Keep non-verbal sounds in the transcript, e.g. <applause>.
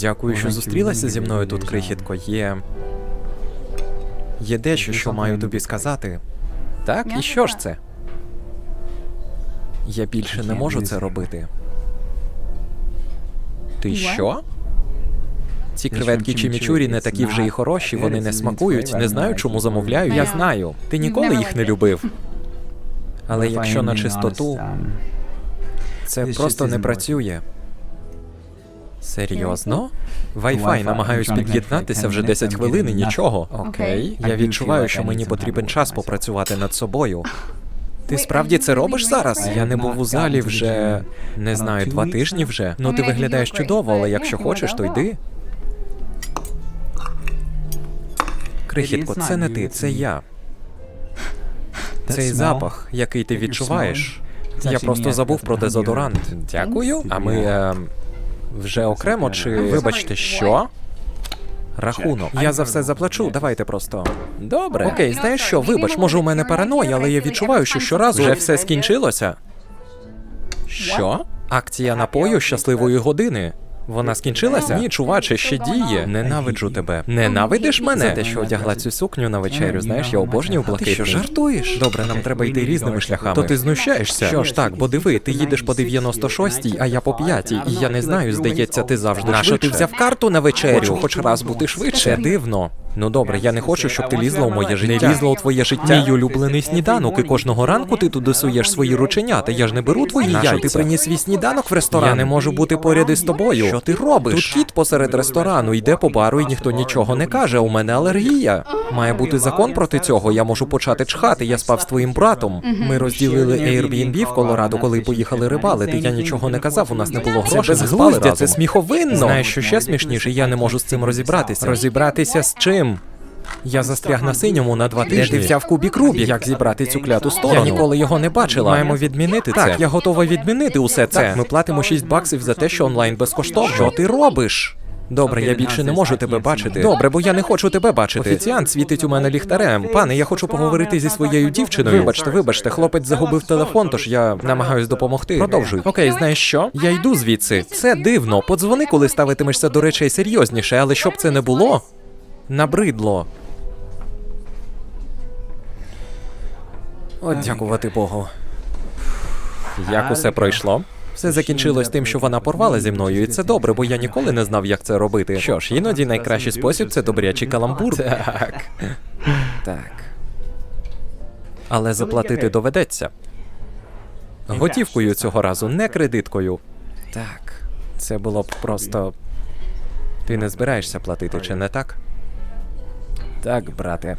Дякую, що зустрілася зі мною тут, крихітко. Є. Є дещо, що маю тобі сказати. Так, і що ж це? Я більше не можу це робити. Ти що? Ці креветки чимічурі не такі вже і хороші, вони не смакують. Не знаю, чому замовляю. Я знаю. Ти ніколи їх не любив. <laughs> Але якщо на чистоту, це просто не працює. Серйозно? Wi-Fi намагаюсь під'єднатися вже 10 хвилин і нічого. Окей. Я відчуваю, що мені потрібен час попрацювати над собою. Ти справді це робиш зараз? Я не був у залі вже не знаю, два тижні вже. Ну ти виглядаєш чудово, але якщо хочеш, то йди. Крихітко, це не ти, це я. Цей запах, який ти відчуваєш. Я просто забув про дезодорант. Дякую. А ми е, вже окремо чи вибачте, що? Рахунок. Я за все заплачу. Давайте просто. Добре. Окей, знаєш що? Вибач, може, у мене параноя, але я відчуваю, що щоразу вже все скінчилося. Що? Акція напою щасливої години. Вона скінчилася? Ні, чуваче, ще діє. Ненавиджу тебе. Ненавидиш мене? За те, що одягла цю сукню на вечерю, знаєш, я обожнюю блакитний. Ти що, жартуєш? Добре, нам треба йти різними шляхами. То ти знущаєшся? Що ж так, бо диви, ти їдеш по 96-й, а я по 5-й, і я не знаю, здається, ти завжди Нащо ти взяв карту на вечерю? Хочу хоч раз бути швидше. Це дивно. Ну добре, я не хочу, щоб ти лізла у моє життя. Не лізла у твоє життя. Мій улюблений сніданок, і кожного ранку ти туди суєш свої рученята. Я ж не беру твої яйця. ти приніс свій сніданок в ресторан? Я не можу бути поряд із тобою. Що ти робиш? Тут кіт посеред ресторану, йде по бару, і ніхто нічого не каже. У мене алергія. Має бути закон проти цього. Я можу почати чхати. Я спав з твоїм братом. Ми розділили Airbnb в Колорадо, коли поїхали рибалити. Я нічого не казав. У нас не було грошей. Це безглуздя, це сміховинно. Знаєш, що ще смішніше? Я не можу з цим розібратися. Розібратися з чим? Я застряг на синьому на два тижні. Де ти взяв кубік Рубік? Як зібрати цю кляту сторону? Я ніколи його не бачила. Маємо відмінити це. Так, я готова відмінити усе це. Так, ми платимо 6 баксів за те, що онлайн безкоштовно. Що ти робиш? Добре, я більше не можу тебе бачити. Добре, бо я не хочу тебе бачити. Офіціант світить у мене ліхтарем. Пане, я хочу поговорити зі своєю дівчиною. Вибачте, вибачте, хлопець загубив телефон, тож я намагаюсь допомогти. Продовжуй. Окей, знаєш що? Я йду звідси. Це дивно. Подзвони, коли ставитимешся до речей серйозніше, але щоб це не було. Набридло. От дякувати Богу. Як усе пройшло? Все закінчилось тим, що вона порвала зі мною, і це добре, бо я ніколи не знав, як це робити. Що ж, іноді найкращий спосіб це добрячий каламбур. Так. Так. Але заплатити доведеться. Готівкою цього разу, не кредиткою. Так. Це було б просто. Ти не збираєшся платити, чи не так? Так, брате.